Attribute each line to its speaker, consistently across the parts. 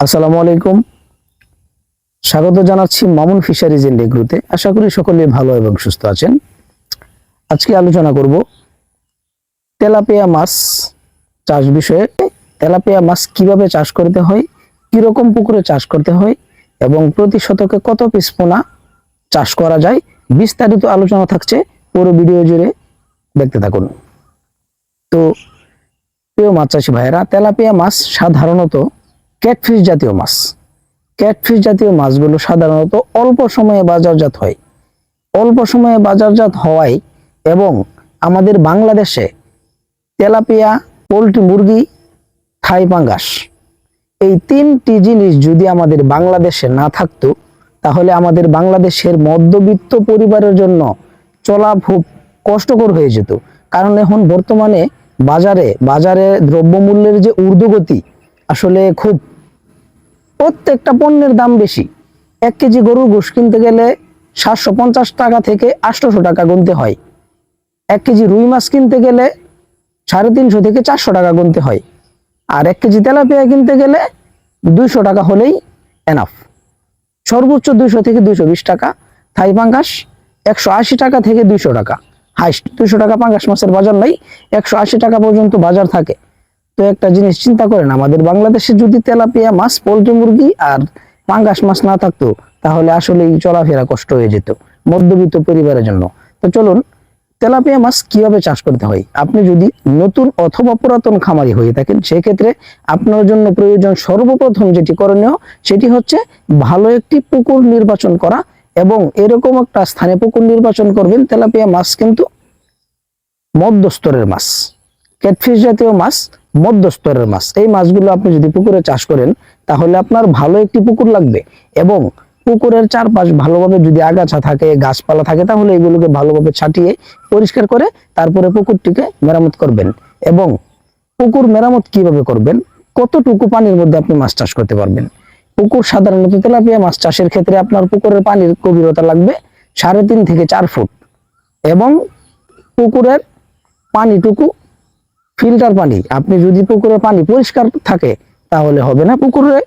Speaker 1: আসসালামু আলাইকুম। স্বাগত জানাচ্ছি মামুন ফিশারিজ এন্ড এগ্রুতে। আশা করি সকলে ভালো এবং সুস্থ আছেন। আজকে আলোচনা করব তেলাপিয়া মাছ চাষ বিষয়ে। তেলাপিয়া মাছ কীভাবে চাষ করতে হয়, কীরকম পুকুরে চাষ করতে হয়, এবং প্রতি শতকে কত পিস পোনা চাষ করা যায়, বিস্তারিত আলোচনা থাকছে পুরো ভিডিও জুড়ে। দেখতে থাকুন। তো, প্রিয় মাছ চাষি ভাইয়েরা, তেলাপিয়া মাছ সাধারণত ক্যাটফিশ জাতীয় মাছ। ক্যাটফিশ জাতীয় মাছগুলো সাধারণত অল্প সময়ে বাজারজাত হয়। অল্প সময়ে বাজারজাত হওয়ায় এবং আমাদের বাংলাদেশে তেলাপিয়া, পোলট্রি মুরগি, থাই পাঙ্গাস এই তিনটি জিনিস যদি আমাদের বাংলাদেশে না থাকতো, তাহলে আমাদের বাংলাদেশের মধ্যবিত্ত পরিবারের জন্য চলা খুব কষ্টকর হয়ে যেত। কারণ এখন বর্তমানে বাজারে বাজারে দ্রব্যমূল্যের যে ঊর্ধ্বগতি আসলে খুব প্রত্যেকটা পণ্যের দাম বেশি। এক কেজি গরুর গোশ কিনতে গেলে সাতশো পঞ্চাশ টাকা থেকে আটশোশো টাকা গুনতে হয়। এক কেজি রুই মাছ কিনতে গেলে সাড়ে তিনশো থেকে চারশো টাকা গুনতে হয়। আর এক কেজি তেলাপিয়া কিনতে গেলে দুইশো টাকা হলেই এনাফ সর্বোচ্চ দুইশো থেকে দুইশো বিশ টাকা, থাই পাঙ্গাস একশো আশি টাকা থেকে দুইশো টাকা। হাইস্ট দুইশো টাকা পাঙ্গাস মাছের বাজার নাই, একশো আশি টাকা পর্যন্ত বাজার থাকে। তো একটা জিনিস চিন্তা করেন, আমাদের বাংলাদেশে যদি তেলাপিয়া মাছ, পোলট্রি মুরগি আর পাঙ্গাস মাছ না থাকতো, তাহলে আসলে চলাফেরা কষ্ট হয়ে যেত মধ্যবিত্ত পরিবারের জন্য। তো চলুন, তেলাপিয়া মাছ কীভাবে চাষ করতে হয়? আপনি যদি নতুন অথবা পুরাতন খামারি হয়ে থাকেন, সেক্ষেত্রে আপনার জন্য প্রয়োজন সর্বপ্রথম যেটি করণীয়, সেটি হচ্ছে ভালো একটি পুকুর নির্বাচন করা এবং এরকম একটা স্থানে পুকুর নির্বাচন করবেন, তেলাপিয়া মাছ কিন্তু মধ্যস্তরের মাছ, ক্যাটফিশ জাতীয় মাছ। মধ্যস্তরের মাছ। এই মাছগুলো আপনি যদি পুকুরে চাষ করেন, তাহলে আপনার ভালো একটি পুকুর লাগবে এবং পুকুরের চারপাশ ভালোভাবে যদি আগাছা থাকে, গাছপালা থাকে, তাহলে এগুলোকে ভালোভাবে ছাটিয়ে পরিষ্কার করে তারপরে পুকুরটিকে মেরামত করবেন। এবং পুকুর মেরামত কীভাবে করবেন? কতটুকু পানির মধ্যে আপনি মাছ চাষ করতে পারবেন? পুকুর সাধারণত তেলাপিয়া মাছ চাষের ক্ষেত্রে আপনার পুকুরের পানির গভীরতা লাগবে সাড়ে তিন থেকে চার ফুট এবং পুকুরের পানিটুকু ফিল্টার পানি। আপনি যদি পুকুরের পানি পরিষ্কার থাকে, তাহলে হবে না। পুকুরে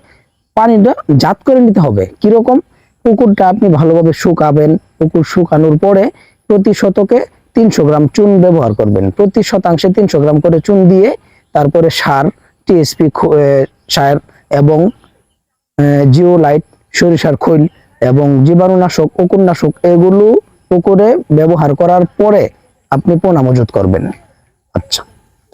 Speaker 1: পানিটা জাত করে নিতে হবে। কীরকম? পুকুরটা আপনি ভালোভাবে শুকাবেন। পুকুর শুকানোর পরে প্রতি শতকে তিনশো গ্রাম চুন ব্যবহার করবেন। প্রতি শতাংশে তিনশো গ্রাম করে চুন দিয়ে তারপরে সার, টিএসপি সার এবং জিও লাইট সরিষার খৈল এবং জীবাণুনাশক অকুরনাশক এগুলো পুকুরে ব্যবহার করার পরে আপনি পোনা মজুত করবেন। আচ্ছা।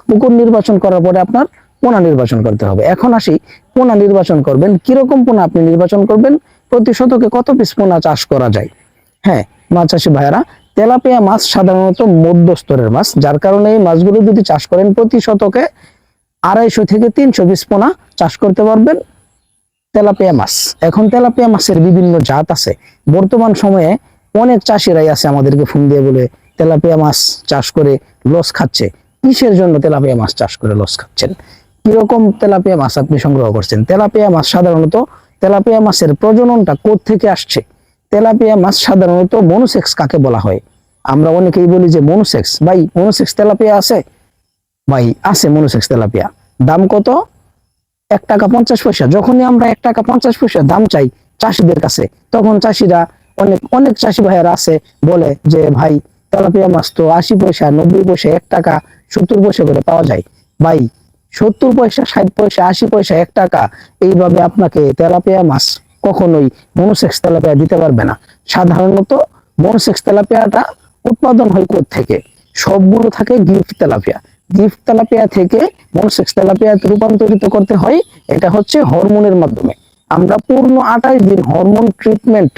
Speaker 1: পুকুর নির্বাচন করার পরে আপনার পোনা নির্বাচন করতে হবে। এখন আসি, পোনা নির্বাচন করবেন। কীরকম পোনা আপনি নির্বাচন করবেন? প্রতি শতকে কত পিস পোনা চাষ করা যায়? হ্যাঁ মাছ চাষি ভাইয়ারা, তেলাপিয়া মাছ সাধারণত মধ্যস্তরের মাছ, যার কারণে এই মাছগুলো যদি চাষ করেন, প্রতি শতকে আড়াইশো থেকে তিনশো পিস পোনা চাষ করতে পারবেন তেলাপিয়া মাছ। এখন তেলাপিয়া মাছের বিভিন্ন জাত আছে। বর্তমান সময়ে অনেক চাষিরাই আছে আমাদেরকে ফোন দিয়ে বলে, তেলাপিয়া মাছ চাষ করে লস খাচ্ছে। কিসের জন্য তেলাপিয়া মাছ চাষ করে লস খাচ্ছেন? কীরকম তেলাপিয়া মাছ আপনি সংগ্রহ করছেন? তেলাপিয়া মাছ সাধারণত, তেলাপিয়া মাছের প্রজননটা কোথ থেকে আসছে? তেলাপিয়া মাছ সাধারণত মনোসেক্স কাকে বলা হয়? আমরা অনেকেই বলি যে মনোসেক্স। ভাই, মনোসেক্স তেলাপিয়া আছে? ভাই, আছে মনোসেক্স তেলাপিয়া। দাম কত? এক টাকা পঞ্চাশ পয়সা। যখনই আমরা এক টাকা পঞ্চাশ পয়সা দাম চাই চাষিদের কাছে, তখন চাষিরা অনেক অনেক চাষি ভাইয়েরা আছে, বলে যে, ভাই তেলাপিয়া মাছ তো আশি পয়সা, নব্বই পয়সা, এক টাকা, সত্তর পয়সা করে পাওয়া যায়। ভাই, সত্তর পয়সা, ষাট পয়সা, আশি পয়সা, এক টাকা, এইভাবে আপনাকে তেলাপিয়া মাছ কখনোই মনোসেক্স তেলাপিয়া দিতে পারবে না। সাধারণত মনোসেক্স তেলাপিয়াটা উৎপাদন হয় থেকে? সবগুলো থাকে গিফট তেলাপিয়া। গিফট তেলাপিয়া থেকে মনোসেক্স তেলাপিয়াতে রূপান্তরিত করতে হয়, এটা হচ্ছে হরমোনের মাধ্যমে। আমরা পূর্ণ আঠাশ দিন হরমোন ট্রিটমেন্ট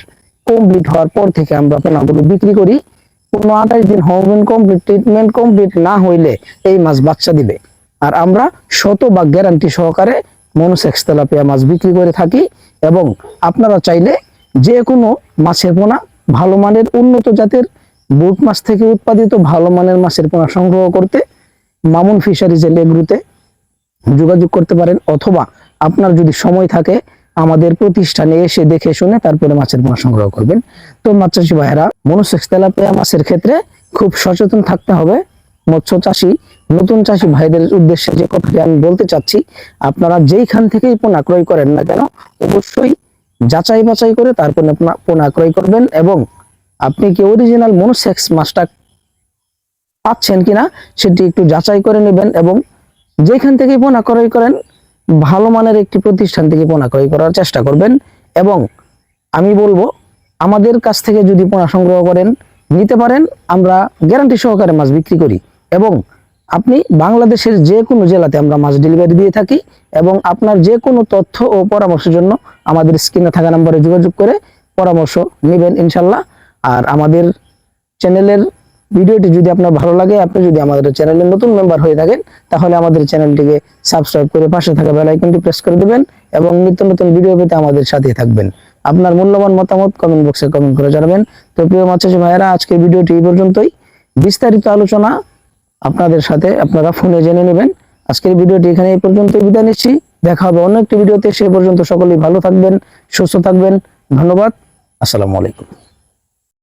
Speaker 1: কমপ্লিট হওয়ার পর থেকে আমরা পোনাগুলো বিক্রি করি। পূর্ণ আঠাশ দিন হরমোন কমপ্লিট ট্রিটমেন্ট কমপ্লিট না হইলে এই মাছ বাচ্চা দিবে। আর আমরা শত বা গ্যারান্টি সহকারে মনোসেক্স তেলাপিয়া মাছ বিক্রি করে থাকি এবং আপনারা চাইলে যে কোনো মাছের পোনা ভালো মানের উন্নত জাতের বুট মাছ থেকে উৎপাদিত ভালো মানের মাছের পোনা সংগ্রহ করতে মামুন ফিশারিজের লেগরুতে যোগাযোগ করতে পারেন অথবা আপনার যদি সময় থাকে আমাদের প্রতিষ্ঠানে এসে দেখে শুনে তারপরে মাছের পোনা সংগ্রহ করবেন। তো মাছ চাষি ভাইয়েরা, মনোসেক্স তেলাপিয়া মাছের ক্ষেত্রে খুব সচেতন থাকতে হবে। মৎস্য চাষী, নতুন চাষী ভাইদের উদ্দেশ্যে যে কথাটি আমি বলতে চাচ্ছি, আপনারা যেইখান থেকেই পোনা ক্রয় করেন না কেন, অবশ্যই যাচাই বাছাই করে তারপর পোনা- ক্রয় করবেন এবং আপনি কি অরিজিনাল মনোসেক্স মাছটা পাচ্ছেন কিনা, সেটি একটু যাচাই করে নেবেন এবং যেখান থেকে পোনা ক্রয় করেন ভালো মানের একটি প্রতিষ্ঠান থেকে পোনা ক্রয় করার চেষ্টা করবেন এবং আমি বলব, আমাদের কাছ থেকে যদি পোনা সংগ্রহ করেন, নিতে পারেন, আমরা গ্যারান্টি সহকারে মাছ বিক্রি করি এবং আপনি বাংলাদেশের যে কোনো জেলাতে আমরা মাছ ডেলিভারি দিয়ে থাকি এবং আপনার যে কোনো তথ্য ও পরামর্শের জন্য আমাদের স্ক্রিনে থাকা নম্বরে যোগাযোগ করে পরামর্শ নেবেন ইনশাল্লাহ। আর আমাদের চ্যানেলের ভিডিওটি যদি আপনার ভালো লাগে, আপনি যদি আমাদের চ্যানেলের নতুন মেম্বার হয়ে থাকেন, তাহলে আমাদের চ্যানেলটিকে সাবস্ক্রাইব করে পাশে থাকা আইকনটি প্রেস করে দেবেন এবং নিত্য নতুন ভিডিও পেতে আমাদের সাথেই থাকবেন। আপনার মূল্যবান মতামত কমেন্ট বক্সে কমেন্ট করে জানাবেন। তো প্রিয় মাছাশি ভাইয়েরা, আজকের ভিডিওটি এই পর্যন্তই। বিস্তারিত আলোচনা আপনাদের সাথে আপনারা ফোনে জেনে নেবেন। আজকের ভিডিওটি এখানে এই পর্যন্ত বিদায় নিচ্ছি। দেখা হবে অন্য একটি ভিডিওতে। সে পর্যন্ত সকলেই ভালো থাকবেন, সুস্থ থাকবেন। ধন্যবাদ। আসসালামু আলাইকুম।